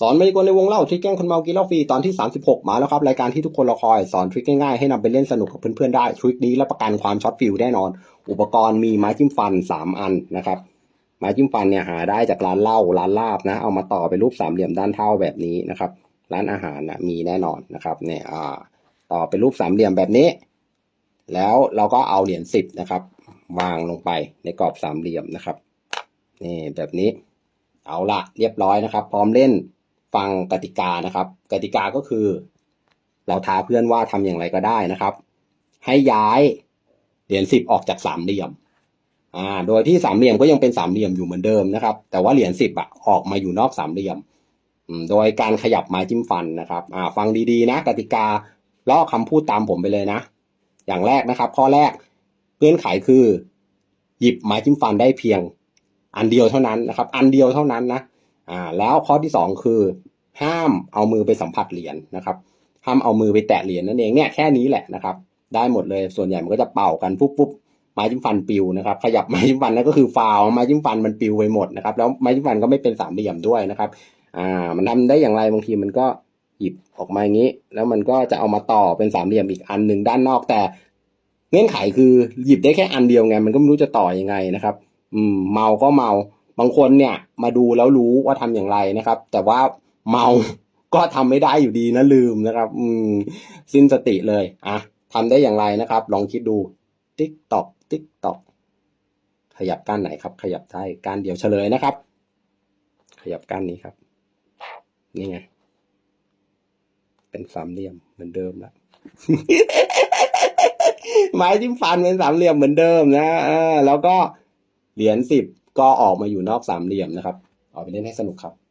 สอนไม่กวนในวงเล่าทริคแกล้งคนเมากินเหล้าฟรีตอนที่ 36 มาแล้วครับ รายการที่ทุกคนรอคอยสอนทริคง่ายๆให้นำไปเล่นสนุกกับเพื่อนๆได้ ทริคนี้รับประกันความช็อตฟิลแน่นอน อุปกรณ์มีไม้จิ้มฟัน 3 อันนะครับ ไม้จิ้มฟันเนี่ยหาได้จากร้านเหล้าร้านลาบนะ เอามาต่อเป็นรูปสามเหลี่ยมด้านเท่าแบบนี้นะครับ ร้านอาหารนะมีแน่นอนนะครับเนี่ยอ่าต่อเป็นรูปสามเหลี่ยมแบบนี้ แล้วเราก็เอาเหรียญสิบนะครับวางลงไปในกรอบสามเหลี่ยมนะครับนี่แบบนี้ เอาละเรียบร้อยนะครับ พร้อมเล่น ฟังกติกานะครับ กติกาก็คือ เราท้าเพื่อนว่าทำอย่างไรก็ได้นะครับ ให้ย้ายเหรียญสิบออกจากสามเหลี่ยมอ่าโดยที่สามเหลี่ยมก็ยังเป็นสามเหลี่ยมอยู่เหมือนเดิมนะครับ แต่ว่าเหรียญสิบอะออกมาอยู่นอกสามเหลี่ยม โดยการขยับไม้จิ้มฟันนะครับอ่าฟังดีๆนะ กติกาลอกคำพูดตามผมไปเลยนะ อย่างแรกนะครับ ข้อแรกเงื่อนไขคือ หยิบไม้จิ้มฟันได้เพียง อันเดียวเท่านั้นนะครับ อันเดียวเท่านั้นนะ อ่าแล้วข้อที่สองคือ ห้ามเอามือไปสัมผัสเหรียญนะครับ ห้ามเอามือไปแตะเหรียญนั่นเองเนี่ยแค่นี้แหละนะครับ ได้หมดเลยส่วนใหญ่มันก็จะเป่ากันปุ๊บปุ๊บไม้จิ้มฟันปิวนะครับ ขยับไม้จิ้มฟันนั่นก็คือฟาวล์ไม้จิ้มฟันมันปิวไปหมดนะครับ แล้วไม้จิ้มฟันก็ไม่เป็นสามเหลี่ยมด้วยนะครับ อ่า มันทำได้อย่างไรบางทีมันก็หยิบออกมาอย่างนี้ แล้วมันก็จะเอามาต่อเป็นสามเหลี่ยมอีกอันหนึ่งด้านนอกแต่ เงื่อนไขคือหยิบได้แค่อันเดียวไง มันก็ไม่รู้จะต่อยังไงนะครับ อืม เมาก็เมา บางคนเนี่ยมาดูแล้วรู้ว่าทำอย่างไรนะครับ แต่ว่าเมาก็ทำไม่ได้อยู่ดีนะลืมนะครับ อืม สิ้นสติเลยอะทำได้อย่างไรนะครับ ลองคิดดูติ๊กตอกติ๊กตอกขยับก้านไหนครับ ขยับได้ก้านเดียวเฉลยนะครับ ขยับก้านนี้ครับ นี่ไง เป็นสามเหลี่ยมเหมือนเดิมล้วไม้จิ้มฟันเป็นสามเหลี่ยมเหมือนเดิมนะอแล้วก็เหรียญสิบ ก็ออกมาอยู่นอกสามเหลี่ยมนะครับ ออกไปเล่นให้สนุกครับ